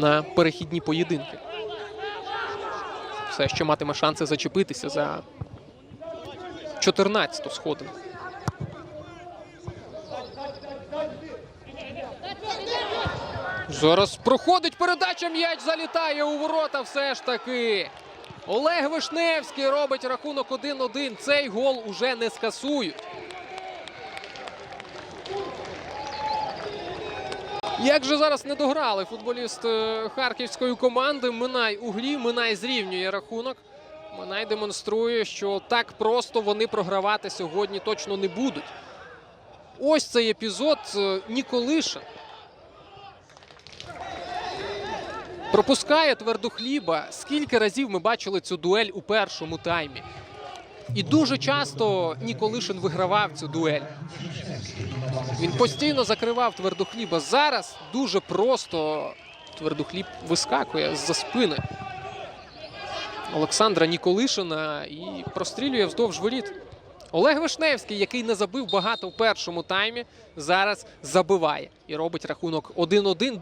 на перехідні поєдинки. Все ще матиме шанси зачепитися за 14-ту сходинку. Зараз проходить передача. М'яч залітає у ворота. Все ж таки. Олег Вишневський робить рахунок 1-1. Цей гол уже не скасують. Як же зараз не дограли футболіст е, харківської команди? Минай у грі, Минай зрівнює рахунок. Минай демонструє, що так просто вони програвати сьогодні точно не будуть. Ось цей епізод е, Ніколиша. Пропускає твердохліба. Скільки разів ми бачили цю дуель у першому таймі? І дуже часто Ніколишин вигравав цю дуель. Він постійно закривав твердохліба. Зараз дуже просто твердохліб вискакує з-за спини Олександра Ніколишина і прострілює вздовж воріт. Олег Вишневський, який не забив багато в першому таймі, зараз забиває і робить рахунок 1-1.